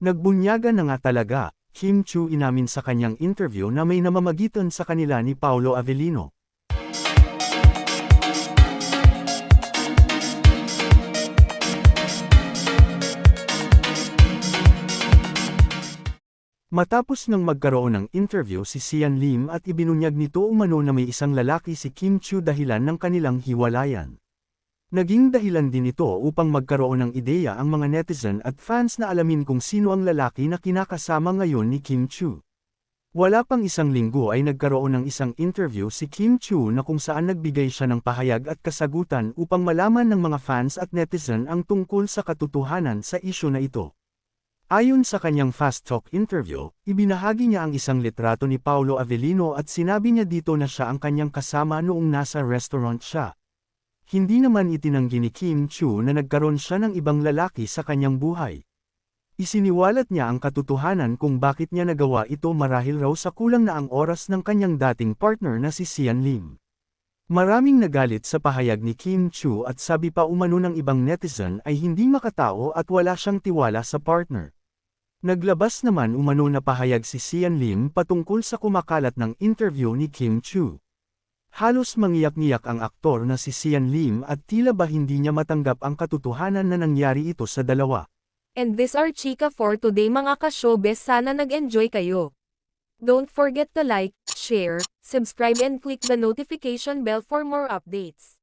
Nagbunyaga na nga talaga, Kim Chu inamin sa kanyang interview na may namamagitan sa kanila ni Paolo Avellino. Matapos nang magkaroon ng interview si Sian Lim at ibinunyag nito umano na may isang lalaki si Kim Chu dahilan ng kanilang hiwalayan. Naging dahilan din ito upang magkaroon ng ideya ang mga netizen at fans na alamin kung sino ang lalaki na kinakasama ngayon ni Kim Chu. Wala pang isang linggo ay nagkaroon ng isang interview si Kim Chu na kung saan nagbigay siya ng pahayag at kasagutan upang malaman ng mga fans at netizen ang tungkol sa katotohanan sa isyu na ito. Ayon sa kanyang Fast Talk interview, ibinahagi niya ang isang litrato ni Paolo Avellino at sinabi niya dito na siya ang kanyang kasama noong nasa restaurant siya. Hindi naman itinanggi ni Kim Chu na nagkaroon siya ng ibang lalaki sa kanyang buhay. Isiniwalat niya ang katotohanan kung bakit niya nagawa ito marahil raw sa kulang na ang oras ng kanyang dating partner na si Sian Lim. Maraming nagalit sa pahayag ni Kim Chu at sabi pa umano ng ibang netizen ay hindi makatao at wala siyang tiwala sa partner. Naglabas naman umano na pahayag si Sian Lim patungkol sa kumakalat ng interview ni Kim Chu. Halos mangiyak-ngiyak ang aktor na si Sian Lim at tila ba hindi niya matanggap ang katotohanan na nangyari ito sa dalawa. And this are Chika for today mga ka-showbiz sana nag-enjoy kayo. Don't forget to like, share, subscribe and click the notification bell for more updates.